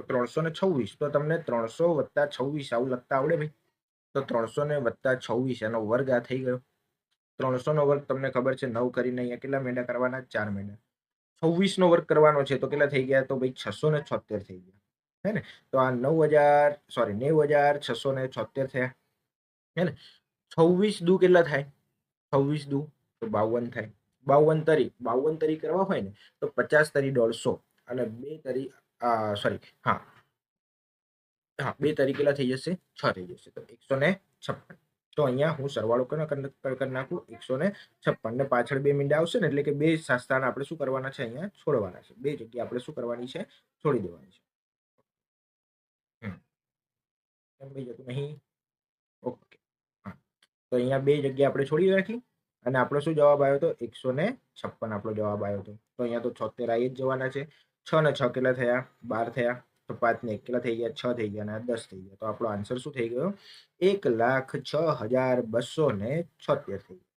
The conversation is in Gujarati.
તો ત્રણસો ને છવ્વીસ. તો તમને ત્રણસો વત્તા છવ્વીસ આવું લખતા આવડે ભાઈ? તો ત્રણસો ને વત્તા છવ્વીસ એનો વર્ગ આ થઈ ગયો. ત્રણસો નો વર્ગ તમને ખબર છે, નવ કરીને અહીંયા કેટલા મેંડા કરવાના? ચાર મેંડા છવ્વીસ નો વર્ગ કરવાનો છે, તો કેટલા થઈ ગયા? તો ભાઈ છસો ને છોતેર થઈ ગયા. હે ને? તો આ નવ હજાર સોરી નેવ હજાર છસો ને છોતેર થયા. હે ને? છવ્વીસ દુ કેટલા થાય? છવ્વીસ દુ, તો બાવન થાય. બાવન તરી બાવન તરી કરવા હોય ને, તો પચાસ તરી દોઢસો. અને બે તરી સોરી હા. હા, બે તરીકેલા થઈ જશે, છ થઈ જશે, તો એકસો ને છપ્પન. તો અહીંયા હું સરવાળો કરી નાખું એકસો ને છપ્પન. ને પાછળ બે મીંડા આવશે ને, એટલે કે બે સંસ્થાને આપણે શું કરવાના છે અહીંયા? છોડવાના છે. બે જગ્યા આપણે શું કરવાની છે? છોડી દેવાની છે. ભાઈ નહીં? ઓકે. હા. તો અહીંયા બે જગ્યા આપણે છોડી રાખી અને આપણો શું જવાબ આવ્યો હતો એકસો ને છપ્પન આપણો જવાબ આવ્યો હતો તો અહીંયા તો છોતેર આવી જ જવાના છે. છ ને છ કેટલા થયા? બાર થયા. તો પાંચ ને એક કેટલા થઈ ગયા? છ થઈ ગયા અને દસ થઈ ગયા. તો આપણો આન્સર શું થઈ ગયો? એક લાખ છ હજાર બસો ને છોતેર થઈ ગયો.